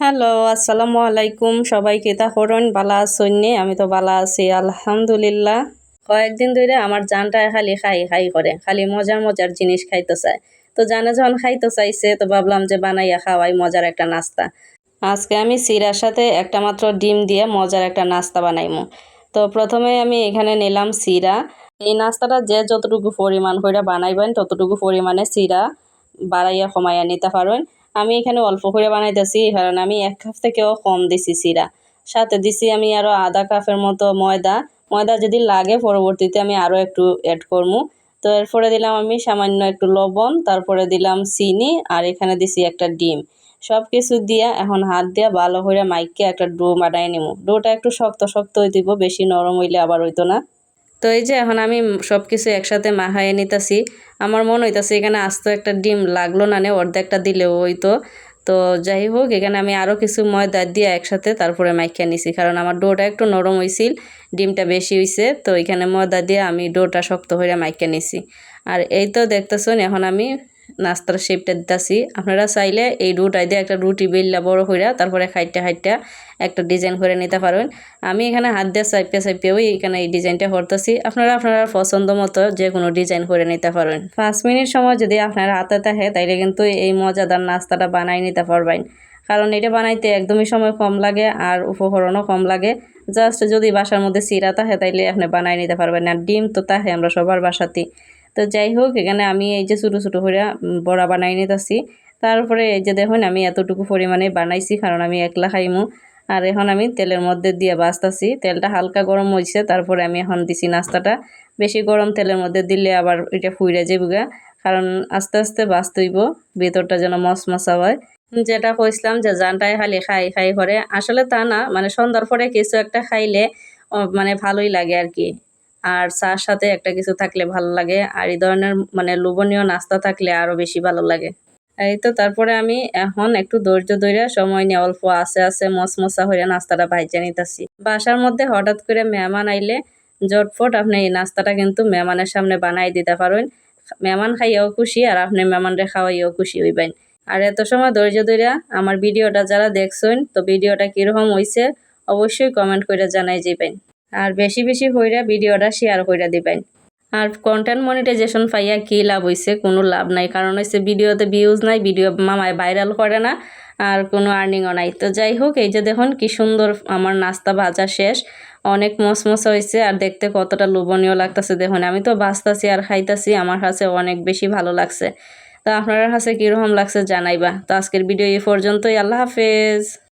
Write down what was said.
Hello, আসসালামু আলাইকুম। সবাইকে তা হরণ বালা আসন্নি আমি তো বালা আছি, আলহামদুলিল্লাহ। কয়েকদিন ধরে আমার জানটা খালি খাই খাই করে, খালি মজার মজার জিনিস খাইতে চায় তো জানে যখন খাইতে চাইছে, তো ভাবলাম যে বানাইয়া খাওয়াই মজার একটা নাস্তা। আজকে আমি সিরার সাথে একটা মাত্র ডিম দিয়ে মজার একটা নাস্তা বানাইমু। তো প্রথমে আমি এখানে নিলাম সিরা। এই নাস্তাটা যে যতটুকু পরিমাণ করে বানাইবেন, ততটুকু পরিমাণে সিরা। বাড়াইয়া কমাইয়া নিতে পারেন। আমি এখানে অল্প করে বানাইতেছি কারণ আমি এক কাপ থেকেও কম দিছি সিরা সাথে দিছি আমি আরও আধা কাপের মতো ময়দা। ময়দা যদি লাগে পরবর্তীতে আমি আরও একটু অ্যাড করব তো এরপরে দিলাম আমি সামান্য একটু লবণ, তারপরে দিলাম চিনি, আর এখানে দিছি একটা ডিম। সব কিছু দিয়া এখন হাত দিয়া ভালো করে মাইকে একটা ডো বানাই নিব ডোটা একটু শক্ত শক্ত দিব, বেশি নরম হইলে আবার হইতো না। তো এই যে এখন আমি সব কিছু একসাথে মাহায় নিতেছি, আমার মনে হইতেছে এখানে আস্ত একটা ডিম লাগল না নে, অর্ধেকটা দিলেও ওই তো তো যাই হোক, এখানে আমি আরও কিছু ময়দা দিয়ে একসাথে তারপরে মাইখিয়া নিছি, কারণ আমার ডোটা একটু নরম হয়েছিল ডিমটা বেশি হয়েছে তো এখানে ময়দা দিয়ে আমি ডোটা শক্ত হয়ে মাইখিয়া নিছি। আর এই তো দেখতেছেন, এখন আমি নাস্তার শেপটা দিতেছি। আপনারা চাইলে এই রুটাই দিয়ে একটা রুটি বেললা বড় হইয়া তারপরে খাইটা খাইটা একটা ডিজাইন করে নিতে পারবেন। আমি এখানে হাত দিয়ে চাইপে চাইপে ওই এখানে এই ডিজাইনটা করতেছি। আপনারা আপনারা পছন্দ মতো যে কোনো ডিজাইন করে নিতে পারবেন। পাঁচ মিনিট সময় যদি আপনার হাতে থাকে, তাইলে কিন্তু এই মজাদার নাস্তাটা বানাই নিতে পারবেন। কারণ এটা বানাইতে একদমই সময় কম লাগে আর উপকরণও কম লাগে। জাস্ট যদি বাসার মধ্যে সিরা থাকে, তাইলে আপনি বানাই নিতে পারবেন। আর ডিম তো তাহে আমরা সবার বাসাতেই। তো যাই হোক, এখানে আমি এই যে ছোটো ছোটো করে বড়া বানাই নিতেছি। তারপরে এই যে দেখুন, আমি এতটুকু পরিমাণে বানাইছি, কারণ আমি একলা খাইমু। আর এখন আমি তেলের মধ্যে দিয়ে বাঁচতেছি তেলটা হালকা গরম হয়েছে, তারপরে আমি এখন দিছি নাস্তাটা। বেশি গরম তেলের মধ্যে দিলে আবার এটা ফুইরা যাবুগা কারণ আস্তে আস্তে বাঁচতইব ভেতরটা যেন মশমশা হয়। যেটা কইসলাম যে জানটাই খালি খাই খাই করে। আসলে তা না মানে সন্ধ্যার পরে কিছু একটা খাইলে মানে ভালোই লাগে আর কি। আর চার সাথে একটা কিছু থাকলে ভালো লাগে। আর এই ধরনের মানে লোভনীয় নাস্তা থাকলে আরও বেশি ভালো লাগে। এই তো তারপরে আমি এখন একটু ধৈর্য ধরে সময় নিয়ে অল্প আছে আছে মশমশা হয়ে নাস্তাটা ভাইজা নিতেছি। বাসার মধ্যে হঠাৎ করে মেহমান আইলে জটফট আপনি এই নাস্তাটা কিন্তু মেহমানের সামনে বানাই দিতে পারেন মেহমান খাইয়াও খুশি আর আপনি মেহমানরে খাওয়াইও খুশি হইবেন। আর এত সময় ধৈর্য ধরে আমার ভিডিওটা যারা দেখছেন, তো ভিডিওটা কীরকম হয়েছে অবশ্যই কমেন্ট করে জানাই যাবেন আর বেশি বেশি হইরা ভিডিওটা শেয়ার করে দিবেন। আর কন্টেন্ট মনিটাইজেশন পাইয়া কী লাভ হয়েছে কোনো লাভ নাই। কারণ হচ্ছে ভিডিওতে ভিউজ নাই, ভিডিও মামায় ভাইরাল করে না, আর কোনো আর্নিংও নাই। তো যাই হোক, এই যে দেখুন কি সুন্দর আমার নাস্তা ভাজা শেষ। অনেক মশমশা হয়েছে আর দেখতে কতটা লোভনীয় লাগতেছে দেখুন। আমি তো বাঁচতাছি আর খাইতাছি, আমার কাছে অনেক বেশি ভালো লাগছে। তো আপনার কাছে কীরকম লাগছে জানাইবা। তো আজকের ভিডিও এই পর্যন্তই। আল্লাহ হাফেজ।